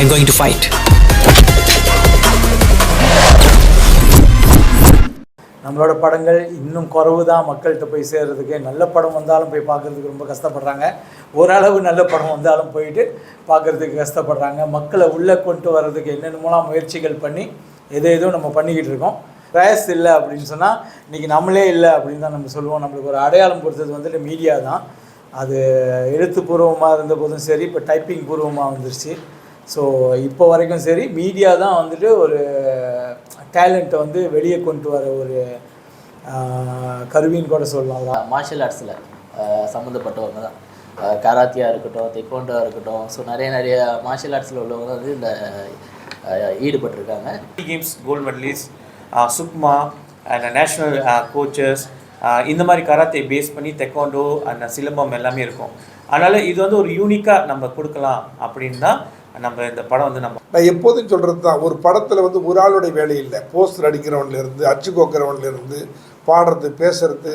I'm going to fight. நம்மளோட படங்கள் இன்னும் குறவு தான் மக்கள்கிட்ட போய் சேர்கிறதுக்கு நல்ல படம் வந்தாலும் போய் பார்க்குறதுக்கு ரொம்ப கஷ்டப்படுறாங்க. ஓரளவு நல்ல படம் வந்தாலும் போயிட்டு பார்க்குறதுக்கு கஷ்டப்படுறாங்க. மக்களை உள்ளே கொண்டு வர்றதுக்கு என்னென்னமோலாம் முயற்சிகள் பண்ணி எதோ ஏதோ நம்ம பண்ணிக்கிட்டு இருக்கோம். பிரயாஸ் இல்லை அப்படின்னு சொன்னால் இன்றைக்கி நம்மளே இல்லை அப்படின்னு தான் நம்ம சொல்லுவோம். நம்மளுக்கு ஒரு அடையாளம் கொடுத்தது வந்துட்டு மீடியா தான். அது எழுத்துப்பூர்வமாக இருந்த போதும் சரி இப்போ டைப்பிங் பூர்வமாக வந்துருச்சு. ஸோ இப்போ வரைக்கும் சரி மீடியா தான் வந்துட்டு ஒரு டேலண்ட்டை வந்து வெளியே கொண்டு வர ஒரு ஆஹ், கருவின்னு கூட சொல்லலாம். மார்ஷல் ஆர்ட்ஸில் சம்மந்தப்பட்டவங்க தான். கராத்தியாக இருக்கட்டும் தெக்கோண்டோவாக இருக்கட்டும். ஸோ நிறைய நிறைய மார்ஷல் ஆர்ட்ஸில் உள்ளவங்க வந்து இந்த ஈடுபட்டிருக்காங்க. Games gold medallist SUKMA and national coaches இந்த மாதிரி கராத்தே பேஸ் பண்ணி தெக்கோண்டோ அந்த சிலம்பம் எல்லாமே இருக்கும். அதனால் இது வந்து ஒரு யூனிக்காக நம்ம கொடுக்கலாம் அப்படின்னு தான் நம்ம இந்த படம் வந்து நம்ம நான் எப்போதும் சொல்கிறது தான் ஒரு படத்தில் வந்து ஒரு ஆளுடைய வேலை இல்லை. போஸ்டர் அடிக்கிறவன்லேருந்து அச்சு கோக்கிறவன்லேருந்து பாடுறது பேசுறது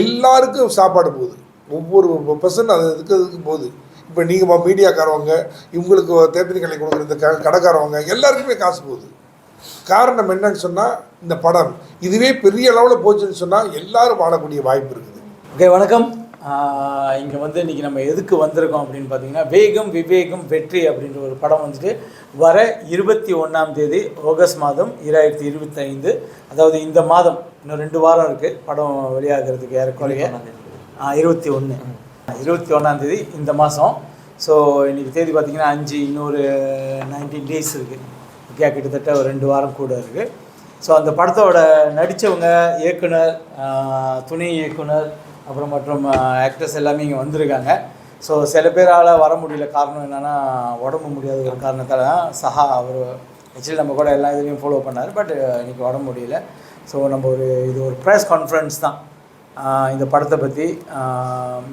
எல்லாருக்கும் சாப்பாடு போகுது. ஒவ்வொரு பர்சன் அது இதுக்கு இதுக்கு போகுது. இப்போ நீங்கள் மீடியாக்காரவங்க இவங்களுக்கு தேர்தல் கலை கொடுக்குற இந்த க கடைக்காரவங்க எல்லாருக்குமே காசு போகுது. காரணம் என்னன்னு சொன்னால் இந்த படம் இதுவே பெரிய அளவில் போச்சுன்னு சொன்னால் எல்லாரும் வாழக்கூடிய வாய்ப்பு இருக்குது. ஓகே வணக்கம். இங்கே வந்து இன்றைக்கி நம்ம எதுக்கு வந்திருக்கோம் அப்படின்னு பார்த்தீங்கன்னா வேகம் விவேகம் வெற்றி அப்படின்ற ஒரு படம் வந்துட்டு வர இருபத்தி ஒன்றாம் தேதி ஆகஸ்ட் மாதம் இராயிரத்தி இருபத்தைந்து. அதாவது இந்த மாதம் இன்னும் ரெண்டு வாரம் இருக்குது படம் வெளியாகிறதுக்கு ஏறக்குறைய. இருபத்தி ஒன்று இருபத்தி ஒன்றாம் தேதி இந்த மாதம். ஸோ இன்றைக்கி தேதி பார்த்தீங்கன்னா அஞ்சு இன்னொரு நைன்டீன் டேஸ் இருக்குது ஓகே கிட்டத்தட்ட ஒரு ரெண்டு வாரம் கூட இருக்குது ஸோ அந்த படத்தோட நடித்தவங்க இயக்குனர் துணை இயக்குனர் அப்புறம் மற்றும் ஆக்டர்ஸ் எல்லாமே இங்கே வந்திருக்காங்க. ஸோ சில பேரால் வர முடியல. காரணம் என்னென்னா உடம்பு முடியாத ஒரு காரணத்தால் தான் சஹா அவர் ஆக்சுவலி நம்ம கூட எல்லா இதுலேயும் ஃபாலோ பண்ணார். பட் இன்றைக்கி உடம்பு முடியல. ஸோ நம்ம ஒரு இது ஒரு ப்ரெஸ் கான்ஃபரன்ஸ் தான். இந்த படத்தை பற்றி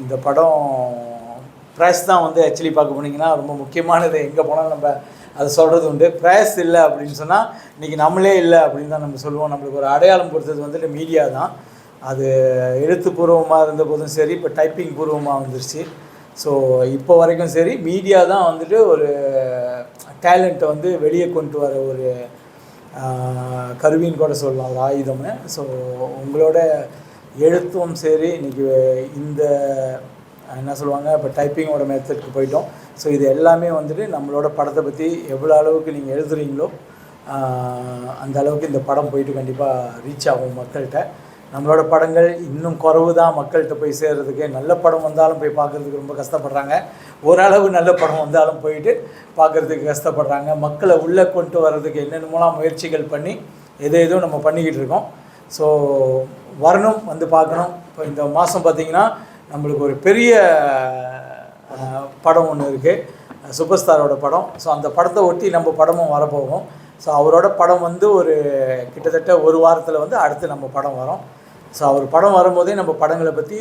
இந்த படம் ப்ரைஸ் தான் வந்து ஆக்சுவலி பார்க்க போனீங்கன்னா ரொம்ப முக்கியமானது. எங்கே போனாலும் நம்ம அதை சொல்கிறது உண்டு. ப்ரைஸ் இல்லை அப்படின்னு சொன்னால் இன்றைக்கி நம்மளே இல்லை அப்படின்னு தான் நம்ம சொல்லுவோம். நம்மளுக்கு ஒரு அடையாளம் கொடுத்தது வந்துட்டு மீடியா தான். அது எழுத்துப்பூர்வமாக இருந்த போதும் சரி இப்போ டைப்பிங் பூர்வமாக வந்துருச்சு. ஸோ இப்போ வரைக்கும் சரி மீடியா தான் வந்துட்டு ஒரு டேலண்ட்டை வந்து வெளியே கொண்டு வர ஒரு கருவின்னு கூட சொல்லலாம் ஒரு ஆயுதம்னு. ஸோ உங்களோட எழுத்தும் சரி இன்றைக்கி இந்த என்ன சொல்லுவாங்க இப்போ டைப்பிங்கோட மெத்தட்க்கு போயிட்டோம். ஸோ இது எல்லாமே வந்துட்டு நம்மளோட படத்தை பற்றி எவ்வளோ அளவுக்கு நீங்கள் எழுதுறீங்களோ அந்த அளவுக்கு இந்த படம் போயிட்டு கண்டிப்பாக ரீச் ஆகும் மக்கள்கிட்ட. நம்மளோட படங்கள் இன்னும் குறவு தான் மக்கள்கிட்ட போய் சேர்றதுக்கு. நல்ல படம் வந்தாலும் போய் பார்க்குறதுக்கு ரொம்ப கஷ்டப்படுறாங்க. ஓரளவு நல்ல படம் வந்தாலும் போயிட்டு பார்க்குறதுக்கு கஷ்டப்படுறாங்க. மக்களை உள்ளே கொண்டு வர்றதுக்கு என்னென்னமோலாம் முயற்சிகள் பண்ணி எதோ ஏதோ நம்ம பண்ணிக்கிட்டு இருக்கோம். ஸோ வரணும் வந்து பார்க்கணும். இப்போ இந்த மாதம் பார்த்திங்கன்னா நம்மளுக்கு ஒரு பெரிய படம் ஒன்று இருக்குது சூப்பர் ஸ்டாரோட படம். ஸோ அந்த படத்தை ஒட்டி நம்ம படமும் வரப்போகும். ஸோ அவரோட படம் வந்து ஒரு கிட்டத்தட்ட ஒரு வாரத்தில் வந்து அடுத்து நம்ம படம் வரும். ஸோ அவர் படம் வரும்போதே நம்ம படங்களை பற்றி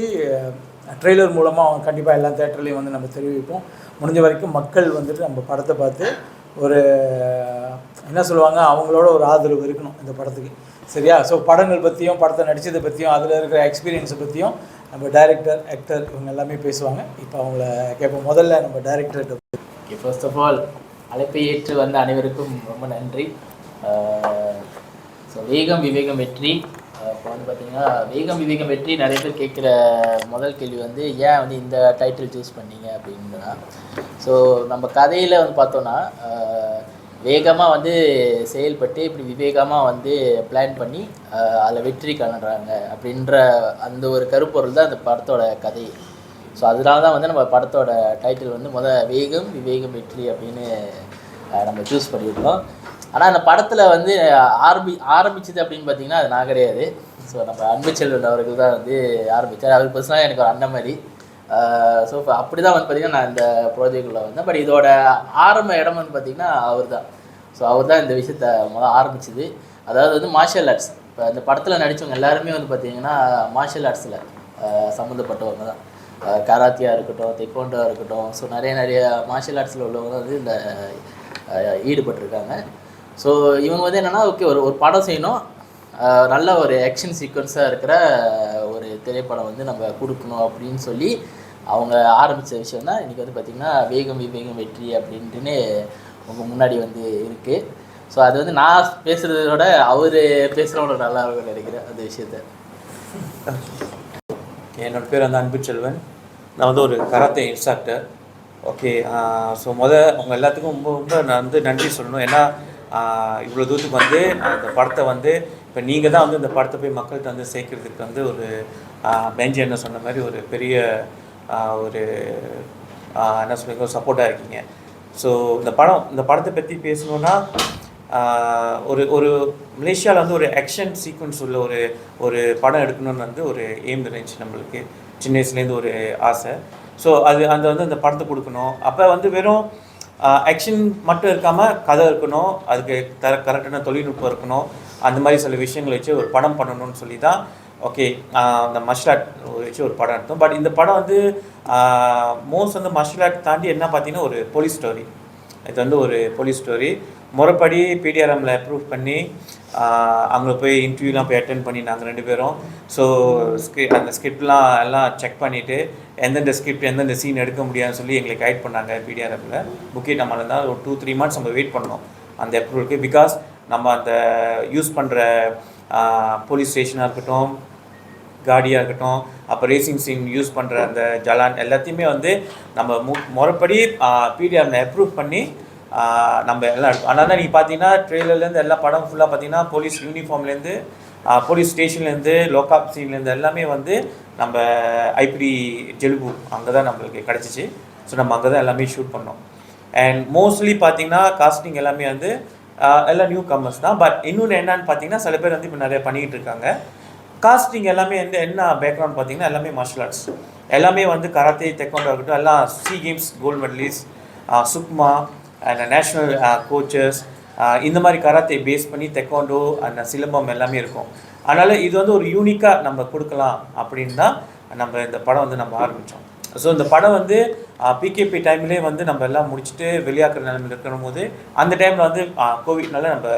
ட்ரெய்லர் மூலமாக அவங்க கண்டிப்பாக எல்லா தேட்டர்லேயும் வந்து நம்ம தெரிவிப்போம். முடிஞ்ச வரைக்கும் மக்கள் வந்துட்டு நம்ம படத்தை பார்த்து ஒரு என்ன சொல்லுவாங்க அவங்களோட ஒரு ஆதரவு இருக்கணும் இந்த படத்துக்கு. சரியா? ஸோ படங்கள் பற்றியும் படத்தை நடித்ததை பற்றியும் அதில் இருக்கிற எக்ஸ்பீரியன்ஸை பற்றியும் நம்ம டைரக்டர் ஆக்டர் இவங்க எல்லாமே பேசுவாங்க. இப்போ அவங்கள கேட்போம். முதல்ல நம்ம டைரக்டர்கிட்ட ஓகே ஃபர்ஸ்ட் ஆஃப் ஆல் அழைப்பை ஏற்று வந்த அனைவருக்கும் ரொம்ப நன்றி. ஸோ வேகம் விவேகம் வெற்றி. இப்போ வந்து பார்த்தீங்கன்னா வேகம் விவேகம் வெற்றி நிறைய பேர் கேட்குற முதல் கேள்வி வந்து ஏன் வந்து இந்த டைட்டில் சூஸ் பண்ணீங்க அப்படின்னா ஸோ நம்ம கதையில் வந்து பார்த்தோன்னா வேகமாக வந்து செயல்பட்டு இப்படி விவேகமாக வந்து பிளான் பண்ணி அதில் வெற்றி காணுறாங்க அப்படின்ற அந்த ஒரு கருப்பொருள் தான் அந்த படத்தோட கதை. ஸோ அதனால தான் வந்து நம்ம படத்தோட டைட்டில் வந்து முத வேகம் விவேகம் வெற்றி அப்படின்னு நம்ம சூஸ் பண்ணியிருக்கோம். ஆனால் அந்த படத்தில் வந்து ஆரம்பி ஆரம்பிச்சது அப்படின்னு பார்த்தீங்கன்னா அது நான் கிடையாது. ஸோ நம்ம அன்புச்செல்வன் அவர்கள் தான் வந்து ஆரம்பித்தார் அவர் பர்சனலாக எனக்கு ஒரு அண்ணன் மாதிரி. ஸோ அப்படி தான் வந்து பார்த்திங்கன்னா நான் இந்த ப்ராஜெக்டில் வந்தேன். பட் இதோட ஆரம்ப இடம் வந்து பார்த்திங்கன்னா அவர் தான் ஸோ அவர் தான் இந்த விஷயத்த முதல் ஆரம்பிச்சது. அதாவது வந்து மார்ஷல் ஆர்ட்ஸ் இப்போ இந்த படத்தில் நடித்தவங்க எல்லாருமே வந்து பார்த்திங்கன்னா மார்ஷல் ஆர்ட்ஸில் சம்மந்தப்பட்டவங்க தான். கராத்தியாக இருக்கட்டும் தெக்கோண்டோவாக இருக்கட்டும். ஸோ நிறைய நிறைய மார்ஷல் ஆர்ட்ஸில் உள்ளவங்க வந்து இந்த ஈடுபட்டிருக்காங்க. ஸோ இவங்க வந்து என்னென்னா ஓகே ஒரு ஒரு படம் செய்யணும். நல்ல ஒரு ஆக்ஷன் சீக்வன்ஸாக இருக்கிற ஒரு திரைப்படம் வந்து நம்ம கொடுக்கணும் அப்படின்னு சொல்லி அவங்க ஆரம்பித்த விஷயம் தான் இன்றைக்கி வந்து பார்த்திங்கன்னா வேகம் விவேகம் வெற்றி அப்படின்ட்டுன்னு உங்கள் முன்னாடி வந்து இருக்குது ஸோ அது வந்து நான் பேசுகிறத விட அவர் பேசுகிறவங்களோட நல்லா இருக்கும் நினைக்கிறேன் அந்த விஷயத்த. என்னோட பேர் வந்து அன்பு செல்வன். நான் வந்து ஒரு கராத்தே இன்ஸ்ட்ரக்டர். ஓகே ஸோ முத உங்கள் எல்லாத்துக்கும் ரொம்ப ரொம்ப நான் வந்து நன்றி சொல்லணும். ஏன்னா இவ்வளோ தூரத்துக்கு வந்து அந்த படத்தை வந்து இப்போ நீங்கள் தான் வந்து இந்த படத்தை போய் மக்கள்கிட்ட வந்து சேர்க்கறதுக்கு வந்து ஒரு பெஞ்சு என்ன சொன்ன மாதிரி ஒரு பெரிய ஒரு என்ன சொல்லுங்க சப்போர்ட்டாக இருக்கீங்க. ஸோ இந்த படம் இந்த படத்தை பற்றி பேசணுன்னா ஒரு ஒரு மலேசியாவில் வந்து ஒரு ஆக்ஷன் சீக்வன்ஸ் உள்ள ஒரு ஒரு படம் எடுக்கணும்னு வந்து ஒரு எய்ம் இருந்துச்சு நம்மளுக்கு. சின்ன வயசுலேருந்து ஒரு ஆசை. ஸோ அது அந்த வந்து அந்த படத்தை கொடுக்கணும். அப்போ வந்து வெறும் ஆக்ஷன் மட்டும் இருக்காமல் கதை இருக்கணும் அதுக்கு தர கரெக்டான தொழில்நுட்பம் இருக்கணும் அந்த மாதிரி சில விஷயங்களை வச்சு ஒரு படம் பண்ணணும்னு சொல்லி தான் ஓகே அந்த மர்ஷல் ஆர்ட் வச்சு ஒரு படம் எடுத்தோம். பட் இந்த படம் வந்து மோஸ்ட் வந்து மர்ஷல் ஆர்ட் தாண்டி என்ன பார்த்தீங்கன்னா ஒரு போலீஸ் ஸ்டோரி இது வந்து ஒரு போலீஸ் ஸ்டோரி முறைப்படி பிடிஆர்எம்ல அப்ரூவ் பண்ணி அங்கே போய் இன்டர்வியூலாம் போய் அட்டென்ட் பண்ணி நாங்கள் ரெண்டு பேரும். ஸோ அந்த ஸ்கிரிப்ட்லாம் எல்லாம் செக் பண்ணிவிட்டு எந்தெந்த ஸ்கிரிப்ட் எந்தெந்த சீன் எடுக்க முடியாதுன்னு சொல்லி எங்களுக்கு கைட் பண்ணாங்க பிடிஆர்எம்மில் புக்கே நம்ம தான் ஒரு டூ த்ரீ மந்த்ஸ் நம்ம வெயிட் பண்ணோம் அந்த அப்ரூவலுக்கு பிகாஸ் நம்ம அந்த யூஸ் பண்ணுற போலீஸ் ஸ்டேஷனாக இருக்கட்டும் காடியாக இருக்கட்டும் அப்போ ரேசிங் சீன் யூஸ் பண்ணுற அந்த ஜலான் எல்லாத்தையுமே வந்து நம்ம மு முறைப்படி பிடிஆர்ல அப்ரூவ் பண்ணி நம்ம எல்லாம் எடுக்கும் அதனால தான் நீங்கள் பார்த்தீங்கன்னா ட்ரெயிலர்லேருந்து எல்லா படம் ஃபுல்லாக பார்த்தீங்கன்னா போலீஸ் யூனிஃபார்ம்லேருந்து போலீஸ் ஸ்டேஷன்லேருந்து லோகாப் சீன்லேருந்து எல்லாமே வந்து நம்ம ஐபிடி ஜெலுபு அங்கே தான் நம்மளுக்கு கிடச்சிச்சு. ஸோ நம்ம அங்கே தான் எல்லாமே ஷூட் பண்ணோம். அண்ட் மோஸ்ட்லி பார்த்தீங்கன்னா காஸ்டிங் எல்லாமே வந்து எல்லாம் நியூ கமர்ஸ் தான். பட் இன்னொன்று என்னன்னு பார்த்தீங்கன்னா சில பேர் வந்து இப்போ நிறைய பண்ணிக்கிட்டு இருக்காங்க. காஸ்டிங் எல்லாமே வந்து என்ன பேக்ரவுண்ட் பார்த்தீங்கன்னா எல்லாமே மார்ஷல் ஆர்ட்ஸ் எல்லாமே வந்து கராத்தே தெக்கோண்டோ இருக்கட்டும் எல்லாம் C games gold medallist SUKMA and national coaches இந்த மாதிரி கராத்தே பேஸ் பண்ணி தெக்கோண்டோ அந்த சிலம்பம் எல்லாமே இருக்கும். அதனால் இது வந்து ஒரு யூனிக்காக நம்ம கொடுக்கலாம் அப்படின்னு தான் நம்ம இந்த படம் வந்து நம்ம ஆரம்பித்தோம் ஸோ இந்த படம் வந்து பிகேபி டைம்லேயே வந்து நம்ம எல்லாம் முடிச்சுட்டு வெளியாக்குற நிலைமையில் இருக்கணும் போது அந்த டைமில் வந்து கோவிட்னால நம்ம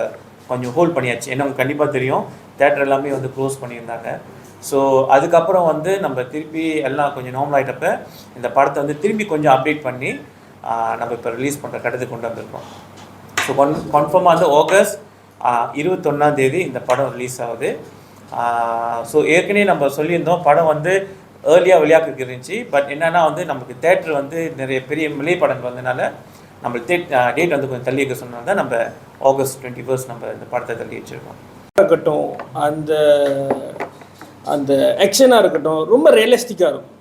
கொஞ்சம் ஹோல்ட் பண்ணியாச்சு. ஏன்னா கண்டிப்பாக தெரியும். தேட்டர் எல்லாமே வந்து க்ளோஸ் பண்ணியிருந்தாங்க. ஸோ அதுக்கப்புறம் வந்து நம்ம திருப்பி எல்லாம் கொஞ்சம் நார்மல் ஆகிட்டப்ப இந்த படத்தை வந்து திரும்பி கொஞ்சம் அப்டேட் பண்ணி நம்ம இப்போ ரிலீஸ் பண்ணுற கட்டத்துக்கு கொண்டு வந்திருக்கோம். ஸோ கன் கன்ஃபார்மாக வந்து ஆகஸ்ட் இருபத்தொன்னாம் தேதி இந்த படம் ரிலீஸ் ஆகுது. ஸோ ஏற்கனவே நம்ம சொல்லியிருந்தோம் படம் வந்து ஏர்லியாக வெளியாக்கு இருந்துச்சு. பட் என்னென்னா வந்து நமக்கு தேட்டர் வந்து நிறைய பெரிய மிலை படங்கள் வந்ததுனால நம்மளுக்கு டேட் வந்து கொஞ்சம் தள்ளி வைக்க சொன்னனால தான் நம்ம ஆகஸ்ட் டுவெண்ட்டி ஃபர்ஸ்ட் நம்ம இந்த படத்தை தள்ளி வச்சுருக்கோம். இருக்கட்டும் அந்த அந்த ஆக்ஷனாக இருக்கட்டும் ரொம்ப ரியலிஸ்டிக்காக இருக்கும்.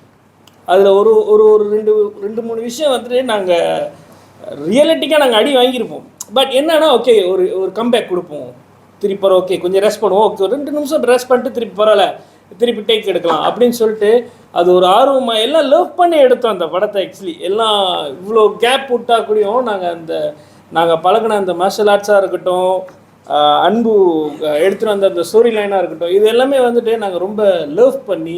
அதில் ஒரு ஒரு ஒரு ரெண்டு ரெண்டு மூணு விஷயம் வந்துட்டு நாங்கள் ரியலிட்டிக்காக நாங்கள் அடி வாங்கியிருப்போம். பட் என்னன்னா ஓகே ஒரு ஒரு கம்பேக் கொடுப்போம். திருப்பி பரவ ஓகே கொஞ்சம் ரெஸ்ட் பண்ணுவோம். ஓகே ஒரு ரெண்டு நிமிஷம் ரெஸ்ட் பண்ணிட்டு திருப்பி பரவாயில்ல திருப்பி டேக் எடுக்கலாம் அப்படின்னு சொல்லிட்டு அது ஒரு ஆர்வமாக எல்லாம் லவ் பண்ணி எடுத்தோம் அந்த படத்தை ஆக்சுவலி எல்லாம் இவ்வளோ கேப் விட்டா கூடயும் நாங்கள் அந்த நாங்கள் பழகின அந்த மார்ஷல் ஆர்ட்ஸாக இருக்கட்டும் அன்பு எடுத்துகிட்டு வந்த அந்த ஸ்டோரி லைனாக இருக்கட்டும் இது எல்லாமே வந்துட்டு நாங்கள் ரொம்ப லவ் பண்ணி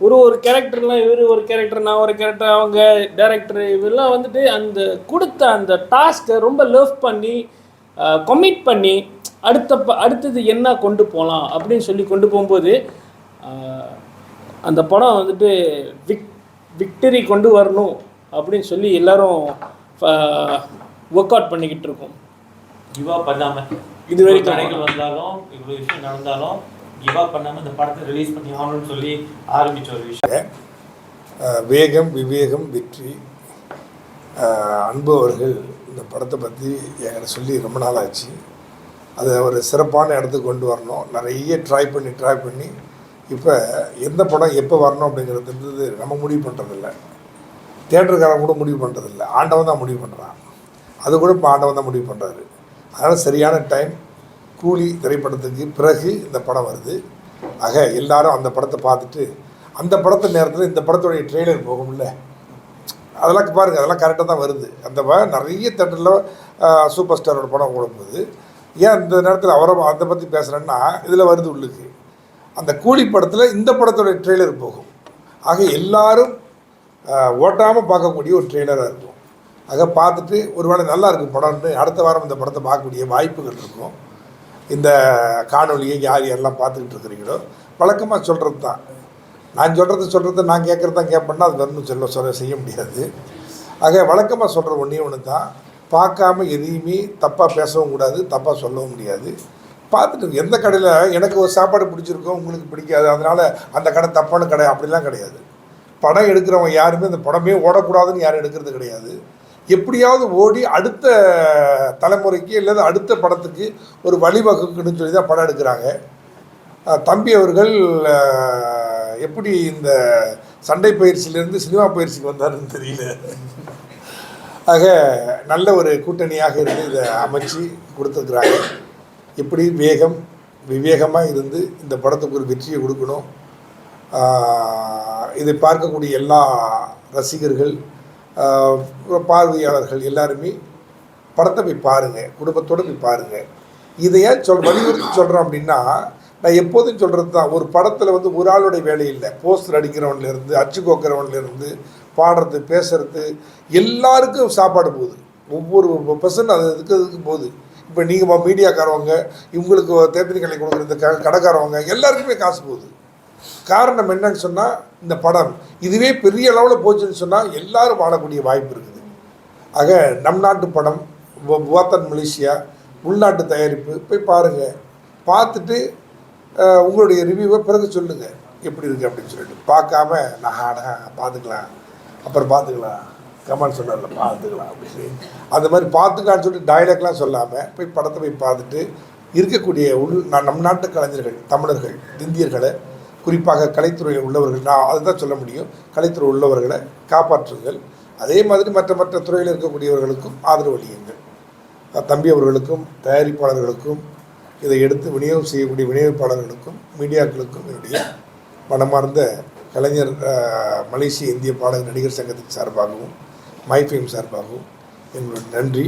ஒரு ஒரு கேரக்டர்லாம் இவர் ஒரு கேரக்டர் நான் ஒரு கேரக்டர் அவங்க டேரக்டர் இவெல்லாம் வந்துட்டு அந்த கொடுத்த அந்த டாஸ்க்கை ரொம்ப லவ் பண்ணி கமிட் பண்ணி அடுத்த ப- அடுத்தது என்ன கொண்டு போகலாம் அப்படின்னு சொல்லி கொண்டு போகும்போது அந்த படம் வந்துட்டு விக் விக்டரி கொண்டு வரணும் அப்படின்னு சொல்லி எல்லாரும் ஒர்க் அவுட் பண்ணிக்கிட்டு இருக்கோம். இவா பண்ணாமல் இது வரைக்கும். தடைகள் வந்தாலும் இவ்வளோ விஷயம் நடந்தாலும் கிவ் அப் பண்ணாமல் இந்த படத்தை ரிலீஸ் பண்ணி ஆகணும்னு சொல்லி ஆரம்பிச்ச ஒரு விஷயம். வேகம் விவேகம் வெற்றி அன்பு அவர்கள் இந்த படத்தை பற்றி என்கிட்ட சொல்லி ரொம்ப நாள் ஆச்சு அதை ஒரு சிறப்பான இடத்துக்கு கொண்டு வரணும். நிறைய ட்ரை பண்ணி ட்ரை பண்ணி இப்போ எந்த படம் எப்போ வரணும் அப்படிங்கிறது வந்து நம்ம முடிவு பண்ணுறதில்ல தேட்டருக்காரன் கூட முடிவு பண்ணுறதில்ல ஆண்டவன் தான் முடிவு பண்ணுறான் அது கூட இப்போ ஆண்டவன் தான் முடிவு பண்ணுறாரு அதனால் சரியான டைம் கூலி திரைப்படத்துக்கு பிறகு இந்த படம் வருது. ஆக எல்லாரும் அந்த படத்தை பார்த்துட்டு அந்த படத்தை நேரத்தில் இந்த படத்துடைய ட்ரெய்லர் போகும்ல? அதெல்லாம் பாருங்கள் அதெல்லாம் கரெக்டாக தான் வருது. அந்த ப- நிறைய தேட்டரில் சூப்பர் ஸ்டாரோட படம் ஓடும்போது ஏன் இந்த நேரத்தில் அவரை அதை பற்றி பேசுகிறேன்னா இதில் வருது உள்ளுக்கு. அந்த கூலி படத்தில் இந்த படத்துடைய ட்ரெய்லர் போகும். ஆக எல்லாரும் ஓட்டாமல் பார்க்கக்கூடிய ஒரு ட்ரெய்லராக இருக்கும். ஆக பார்த்துட்டு ஒருவேளை நல்லா இருக்கும் படம்னு அடுத்த வாரம் இந்த படத்தை பார்க்கக்கூடிய வாய்ப்புகள் இருக்கும். இந்த காணொலியை யார் யாரெல்லாம் பார்த்துக்கிட்டு இருக்கிறீங்களோ வழக்கமாக சொல்கிறது தான். நான் சொல்கிறது சொல்கிறது நான் கேட்குறது தான் கேட்பேன்னா அது வரணும் சொல்ல சொல்ல செய்ய முடியாது. ஆக வழக்கமாக சொல்கிற ஒன்றே ஒன்று தான். பார்க்காம எதையுமே தப்பாக பேசவும் கூடாது தப்பாக சொல்லவும் முடியாது. பார்த்துட்டு எந்த கடையில் எனக்கு ஒரு சாப்பாடு பிடிச்சிருக்கோ உங்களுக்கு பிடிக்காது அதனால் அந்த கடை தப்பான கடை அப்படிலாம் கிடையாது. படம் எடுக்கிறவங்க யாருமே அந்த படமே ஓடக்கூடாதுன்னு யாரும் எடுக்கிறது கிடையாது. எப்படியாவது ஓடி அடுத்த தலைமுறைக்கு அல்லது அடுத்த படத்துக்கு ஒரு வழிவகுக்கணும்னு சொல்லி தான் படம் எடுக்கிறாங்க. தம்பி அவர்கள் எப்படி இந்த சண்டை பயிற்சியிலேருந்து சினிமா பயிற்சிக்கு வந்தாருன்னு தெரியல. ஆக நல்ல ஒரு கூட்டணியாக இருந்து இதை அமைச்சு கொடுத்துருக்குறாங்க. எப்படி வேகம் விவேகமாக இருந்து இந்த படத்துக்கு ஒரு வெற்றியை கொடுக்கணும். இதை பார்க்கக்கூடிய எல்லா ரசிகர்கள் பார்வையாளர்கள் எல்லாருமே படத்தை போய் பாருங்கள் குடும்பத்தோடு போய் பாருங்கள் இதை ஏன் சொல் வலியுறுத்தி சொல்கிறோம் அப்படின்னா நான் எப்போதும் சொல்கிறது தான் ஒரு படத்தில் வந்து ஒரு ஆளுடைய வேலை இல்லை. போஸ்டர் அடிக்கிறவன்லேருந்து அச்சு கோக்கிறவன்லேருந்து பாடுறது பேசுறது எல்லாருக்கும் சாப்பாடு போகுது. ஒவ்வொரு பர்சன் அது இதுக்கு இதுக்கு போகுது. இப்போ நீங்கள் மீடியாக்காரவங்க இவங்களுக்கு தேர்தல் கலை கொடுக்குற இந்த க கடைக்காரவங்க எல்லாருக்குமே காசு போகுது. காரணம் என்னன்னு சொன்னால் இந்த படம் இதுவே பெரிய அளவில் போச்சுன்னு சொன்னால் எல்லாரும் வாழக்கூடிய வாய்ப்பு இருக்குது. ஆக நம் நாட்டு படம் புவாத்தன் மலேசியா உள்நாட்டு தயாரிப்பு போய் பாருங்கள் பார்த்துட்டு உங்களுடைய ரிவ்யூவை பிறகு சொல்லுங்கள் எப்படி இருக்குது அப்படின்னு சொல்லிட்டு. பார்க்காம நான் ஆடா பார்த்துக்கலாம். அப்புறம் பார்த்துக்கலாம். கமெண்ட் சொன்னார்ல பார்த்துக்கலாம். அப்படின்னு அந்த மாதிரி பார்த்துக்கலான்னு சொல்லிட்டு டைலாக்லாம் சொல்லாமல் போய் படத்தை போய் பார்த்துட்டு இருக்கக்கூடிய உள் நம் நாட்டு கலைஞர்கள் தமிழர்கள் இந்தியர்களை குறிப்பாக கலைத்துறையில் உள்ளவர்கள் நான் அதை தான் சொல்ல முடியும். கலைத்துறை உள்ளவர்களை காப்பாற்றுங்கள். அதே மாதிரி மற்ற மற்ற துறையில் இருக்கக்கூடியவர்களுக்கும் ஆதரவு அளியுங்கள். தம்பி அவர்களுக்கும் தயாரிப்பாளர்களுக்கும் இதை எடுத்து விநியோகம் செய்யக்கூடிய விநியோகிப்பாளர்களுக்கும் மீடியாக்களுக்கும் என்னுடைய மனமார்ந்த கலைஞர் மலேசிய இந்திய பாடகர் நடிகர் சங்கத்தின் சார்பாகவும் மைஃபேம் சார்பாகவும் எங்களுடைய நன்றி.